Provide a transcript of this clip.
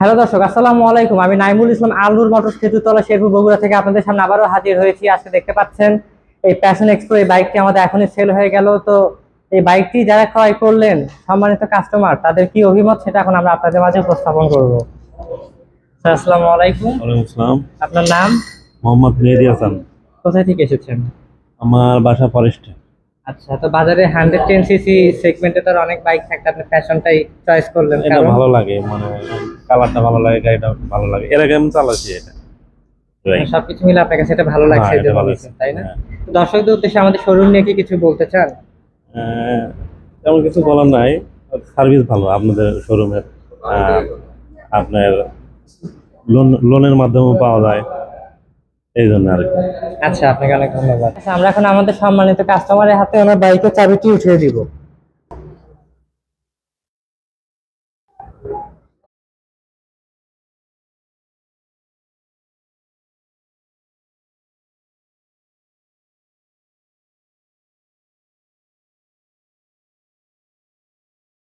Hello দর্শক আসসালামু আলাইকুম। আমি নাইমুল ইসলাম আলুর মোটর সেতুতলা শেরপুর বগুড়া থেকে আপনাদের সামনে আবারও হাজির হয়েছি। আজকে দেখতে পাচ্ছেন এই প্যাশন এক্সপ্রো এই বাইকটি আমাদের এখনই সেল হয়ে গেল। তো এই বাইকটি যারা ক্রয় করলেন সম্মানিত কাস্টমার তাদের কি অভিমত সেটা এখন আমরা আপনাদের মাঝে উপস্থাপন করব। আসসালামু আলাইকুম। আসসালাম। আপনার নাম? মোহাম্মদ মেহেদি হাসান। কোথায় থেকে এসেছেন? আমার বাসা ফরেস্টে আচ্ছা তো বাজারে হান্ড্রেড টেন সিসি সেগমেন্টে তো অনেক বাইক থাকে আপনি ফ্যাশনটাই চয়েস করলেন ভালো লাগে মানে কালারটা ভালো লাগে গাড়িটা ভালো লাগে। এর আগে আমি চালাচ্ছি এটা। মানে সবকিছু মিলে আপনার কাছে এটা ভালো হ্যাঁ, লাগছে তাই না? হ্যাঁ। দর্শকদের উদ্দেশ্যে আমাদের শোরুম নিয়ে কি কিছু বলতে চান? হ্যাঁ, তেমন কিছু বলার নাই। সার্ভিস ভালো আপনাদের শোরুমের আপনার লোন লোনের মাধ্যমে পাওয়া যায়। এই জন্য আর কি। আচ্ছা আপনাকে অনেক ধন্যবাদ। আচ্ছা আমরা এখন আমাদের সম্মানিত কাস্টমারের হাতে ওনার বাইকের চাবিটি উঠিয়ে দিব।